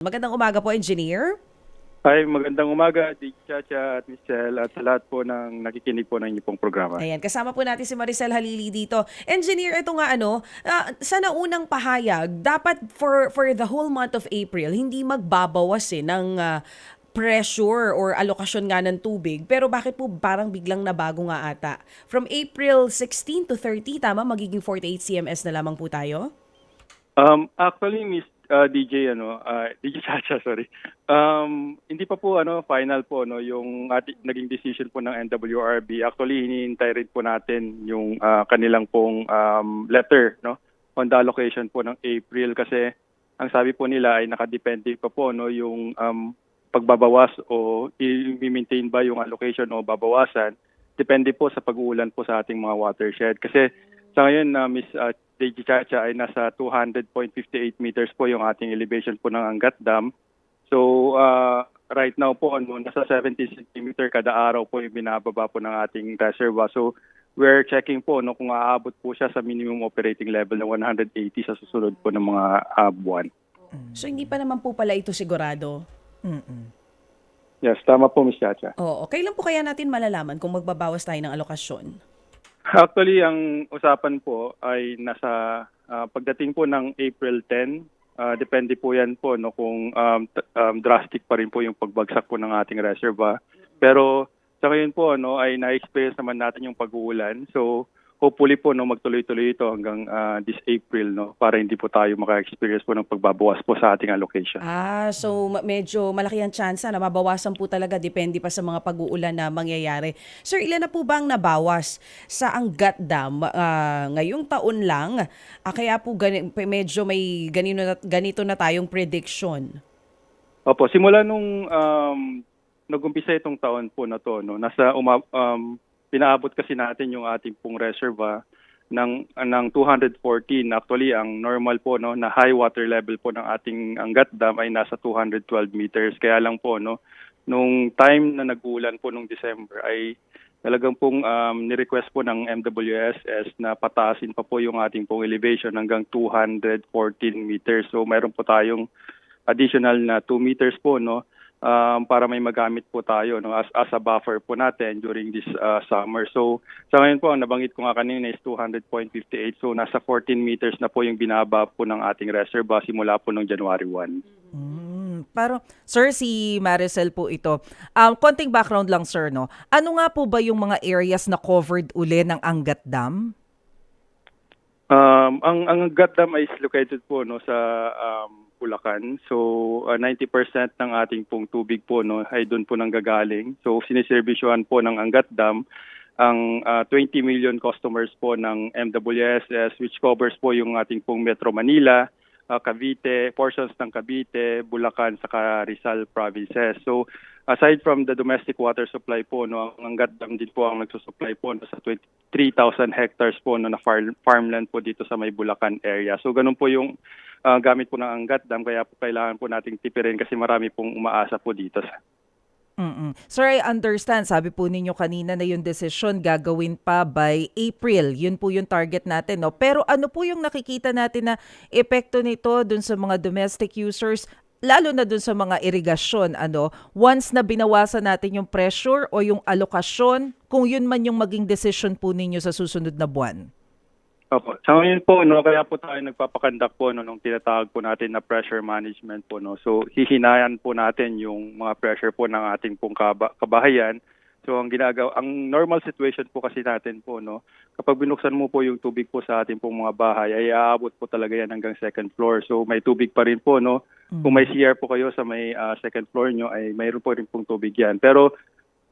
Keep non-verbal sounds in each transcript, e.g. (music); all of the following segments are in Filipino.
Magandang umaga po, engineer. Hi, magandang umaga, Dig Chacha at Michelle at sa lahat po ng nakikinig po ng inyong programa. Ayan, kasama po natin si Maricel Halili dito. Engineer, ito nga ano, ah, sa naunang pahayag, dapat for for the whole month of April, hindi magbabawas eh ng ah, pressure or alokasyon nga ng tubig. Pero bakit po parang biglang nabago nga ata? From April 16 to 30, tama, magiging 48 CMS na lamang po tayo? Um, actually, Miss uh, DJ, ano, (laughs) uh, DJ Chacha, sorry. Um, hindi pa po ano final po no yung ati, naging decision po ng NWRB. Actually, hinihintay rin po natin yung ah, kanilang pong um, letter no on the allocation po ng April kasi ang sabi po nila ay nakadepende pa po no yung um, pagbabawas o i-maintain ba yung allocation o babawasan depende po sa pag-uulan po sa ating mga watershed kasi sa ngayon na Miss uh, Chacha ay nasa 200.58 meters po yung ating elevation po ng Angat Dam. So uh, right now po ano nasa 70 centimeter kada araw po yung binababa po ng ating reservoir. So we're checking po no kung aabot po siya sa minimum operating level ng 180 sa susunod po ng mga uh, buwan. So hindi pa naman po pala ito sigurado. Yes, tama po Miss Chacha. Oo, kailan po kaya natin malalaman kung magbabawas tayo ng alokasyon? Actually, ang usapan po ay nasa ah, pagdating po ng April 10, ah, depende po yan po no, kung um, um, drastic pa rin po yung pagbagsak po ng ating reservoir. Pero sa ngayon po no, ay na-experience naman natin yung pag-uulan. So hopefully po no, magtuloy-tuloy ito hanggang ah, this April no, para hindi po tayo maka-experience po ng pagbabawas po sa ating allocation. Ah, so medyo malaki ang tsansa na mabawasan po talaga depende pa sa mga pag-uulan na mangyayari. Sir, ilan na po ba ang nabawas sa Angat Dam ah, ngayong taon lang? Ah, kaya po gani- medyo may ganito na, ganito na tayong prediction. Opo, simula nung um, nag-umpisa itong taon po na to, no, nasa uma, um, pinaabot kasi natin yung ating pong reservoir ng ng 214. Actually, ang normal po no na high water level po ng ating Angat Dam ay nasa 212 meters. Kaya lang po no nung time na nag-ulan po nung December ay talagang pong um, ni-request po ng MWSS na pataasin pa po yung ating pong elevation hanggang 214 meters. So mayroon po tayong additional na 2 meters po no um, para may magamit po tayo no as, as a buffer po natin during this uh, summer. So sa ngayon po ang nabanggit ko nga kanina is 200.58 so nasa 14 meters na po yung binaba po ng ating reservoir simula po noong January 1. Mm, pero sir si Maricel po ito. Um konting background lang sir no. Ano nga po ba yung mga areas na covered uli ng Angat Dam? Um, ang ang Angat Dam is located po no sa um, Bulacan. So uh, 90% ng ating pong tubig po no ay doon po nang gagaling. So siniservisyohan po ng Angat Dam ang uh, 20 million customers po ng MWSS which covers po yung ating pong Metro Manila, uh, Cavite, portions ng Cavite, Bulacan saka Rizal provinces. So aside from the domestic water supply po no ang Angat Dam din po ang nagsusupply po no, sa 23,000 hectares po no, na farm, farmland po dito sa may Bulacan area. So ganun po yung uh, gamit po ng Angat Dam kaya po kailangan po nating tipirin kasi marami pong umaasa po dito sa Mm-mm. Sir, I understand. Sabi po ninyo kanina na yung decision gagawin pa by April. Yun po yung target natin. No? Pero ano po yung nakikita natin na epekto nito dun sa mga domestic users, lalo na dun sa mga irigasyon, ano, once na binawasan natin yung pressure o yung alokasyon, kung yun man yung maging decision po ninyo sa susunod na buwan? Opo. Sa ngayon po, no, kaya po tayo nagpapakandak po no, nung tinatawag po natin na pressure management po. No. So, hihinayan po natin yung mga pressure po ng ating pong kaba- kabahayan. So, ang ginagawa, ang normal situation po kasi natin po, no, kapag binuksan mo po yung tubig po sa ating pong mga bahay, ay aabot po talaga yan hanggang second floor. So, may tubig pa rin po, no. Kung may CR po kayo sa may ah, second floor nyo, ay mayroon po rin pong tubig yan. Pero,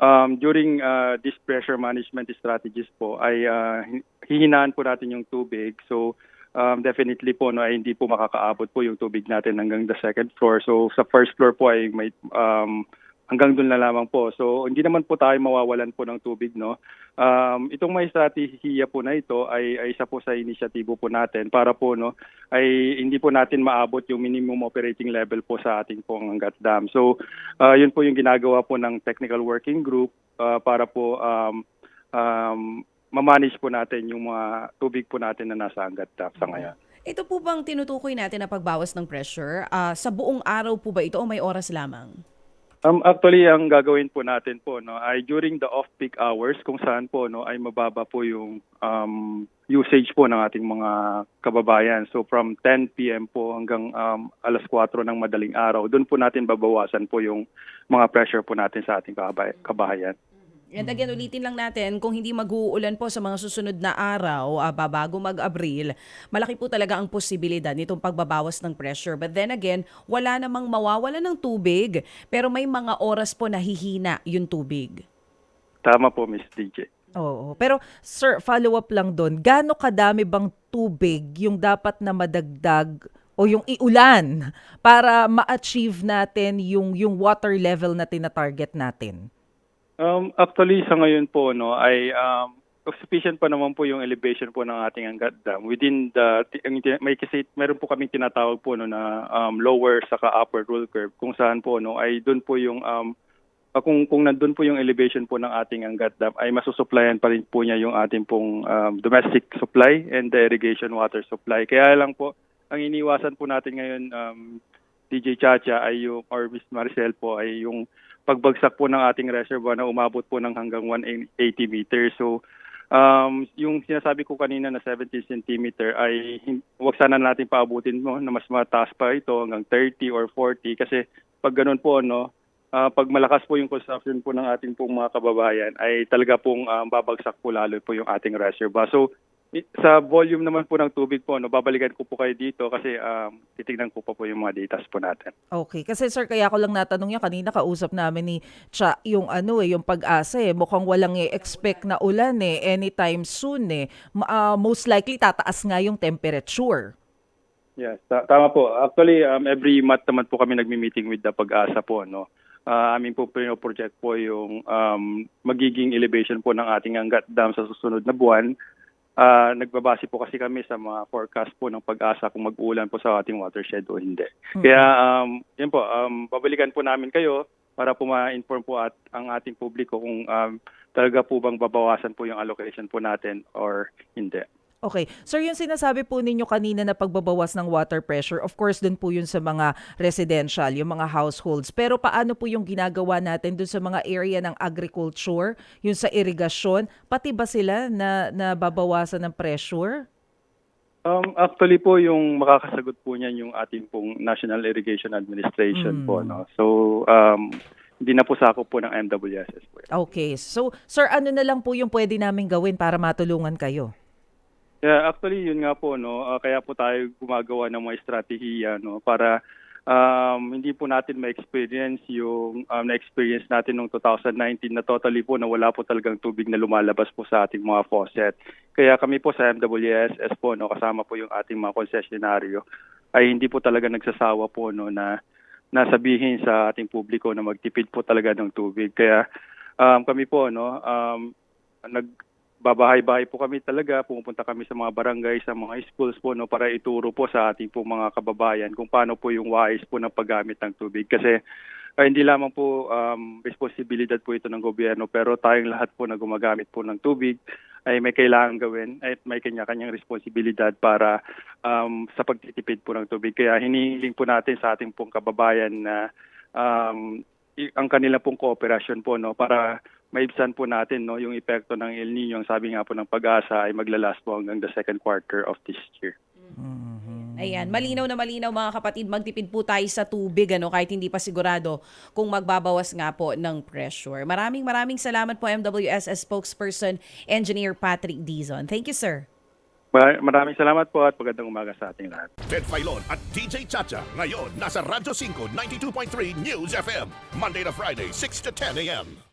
um, during uh, this pressure management strategies po ay uh, hi- hihinaan po natin yung tubig. So um, definitely po no ay hindi po makakaabot po yung tubig natin hanggang the second floor. So sa first floor po ay may um, hanggang doon na lamang po. So hindi naman po tayo mawawalan po ng tubig no. Um, itong may strategiya po na ito ay, ay isa po sa inisyatibo po natin para po no ay hindi po natin maabot yung minimum operating level po sa ating pong Angat Dam. So uh, yun po yung ginagawa po ng technical working group uh, para po um, um, mamanage po natin yung mga tubig po natin na nasa Angat Dam sa ngayon. Ito po bang tinutukoy natin na pagbawas ng pressure? Ah, sa buong araw po ba ito o may oras lamang? Um, actually, ang gagawin po natin po no, ay during the off-peak hours kung saan po no, ay mababa po yung um, usage po ng ating mga kababayan. So from 10 p.m. po hanggang um, alas 4 ng madaling araw, doon po natin babawasan po yung mga pressure po natin sa ating kabahayan. And again, ulitin lang natin, kung hindi mag-uulan po sa mga susunod na araw, ah, bago mag-Abril, malaki po talaga ang posibilidad nitong pagbabawas ng pressure. But then again, wala namang mawawala ng tubig, pero may mga oras po nahihina yung tubig. Tama po, Miss DJ. Oo. Pero sir, follow up lang doon. Gaano kadami bang tubig yung dapat na madagdag o yung iulan para ma-achieve natin yung yung water level na tina-target natin? Um, actually, sa ngayon po, no, ay um, sufficient pa naman po yung elevation po ng ating Angat Dam. Within the, may kasi, meron po kaming tinatawag po no, na um, lower saka upper rule curve kung saan po no, ay doon po yung um, ah, kung kung nandun po yung elevation po ng ating Angat Dam ay masusupplyan pa rin po niya yung ating pong um, domestic supply and the irrigation water supply. Kaya lang po ang iniwasan po natin ngayon um, DJ Chacha ay yung or Miss Maricel po ay yung pagbagsak po ng ating reservoir na umabot po ng hanggang 180 meters. So um, yung sinasabi ko kanina na 70 centimeter ay wag sana natin paabutin mo na mas mataas pa ito hanggang 30 or 40 kasi pag ganun po no ah, pag malakas po yung construction po ng ating pong mga kababayan ay talaga pong um, babagsak po lalo po yung ating reservoir. So sa volume naman po ng tubig po, no, babalikan ko po kayo dito kasi um, titignan ko pa po yung mga data po natin. Okay. Kasi sir, kaya ko lang natanong yan. Kanina kausap namin ni Cha, yung ano eh, yung pag-asa eh. Mukhang walang i-expect na ulan eh. Anytime soon eh. Ah, most likely, tataas nga yung temperature. Yes, ta- tama po. Actually, um, every month naman po kami nagmi-meeting with the pag-asa po. No? Ah, amin po project po yung um, magiging elevation po ng ating Angat Dam sa susunod na buwan. Ah, nagbabase po kasi kami sa mga forecast po ng pag-asa kung mag-ulan po sa ating watershed o hindi. Kaya um, yun po, um, babalikan po namin kayo para po ma-inform po at ang ating publiko kung um, talaga po bang babawasan po yung allocation po natin or hindi. Okay. Sir, yung sinasabi po ninyo kanina na pagbabawas ng water pressure, of course, dun po yun sa mga residential, yung mga households. Pero paano po yung ginagawa natin dun sa mga area ng agriculture, yung sa irigasyon? Pati ba sila na, na babawasan ng pressure? Um, actually po yung makakasagot po niyan yung ating pong National Irrigation Administration po no. So um hindi na po sakop po ng MWSS po. yan. Okay. So, sir, ano na lang po yung pwede namin gawin para matulungan kayo? Yeah, actually yun nga po no. ah, kaya po tayo gumagawa ng mga estratehiya no para um, hindi po natin ma-experience yung um, na-experience natin noong 2019 na totally po na wala po talagang tubig na lumalabas po sa ating mga faucet. Kaya kami po sa MWSS po no kasama po yung ating mga konsesyonaryo ay hindi po talaga nagsasawa po no na nasabihin sa ating publiko na magtipid po talaga ng tubig. Kaya um, kami po no um, nagbabahay-bahay po kami talaga, pumupunta kami sa mga barangay, sa mga schools po no para ituro po sa ating po mga kababayan kung paano po yung wise po ng paggamit ng tubig kasi ah, hindi lamang po um, responsibilidad po ito ng gobyerno pero tayong lahat po na gumagamit po ng tubig ay may kailangan gawin at may kanya-kanyang responsibilidad para um, sa pagtitipid po ng tubig. Kaya hinihiling po natin sa ating pong kababayan na um, ang kanila pong kooperasyon po no para maibsan po natin no yung epekto ng El Nino. Ang sabi nga po ng pag-asa ay maglalast po hanggang the second quarter of this year. Ayan, malinaw na malinaw mga kapatid, magtipid po tayo sa tubig ano kahit hindi pa sigurado kung magbabawas nga po ng pressure. Maraming maraming salamat po MWSS spokesperson Engineer Patrick Dizon. Thank you, sir. Mar- Maraming salamat po at magandang umaga sa ating lahat. Ted Filon at DJ Chacha. Ngayon, nasa Radyo 5, 92.3 News FM. Monday to Friday, 6 to 10 a.m.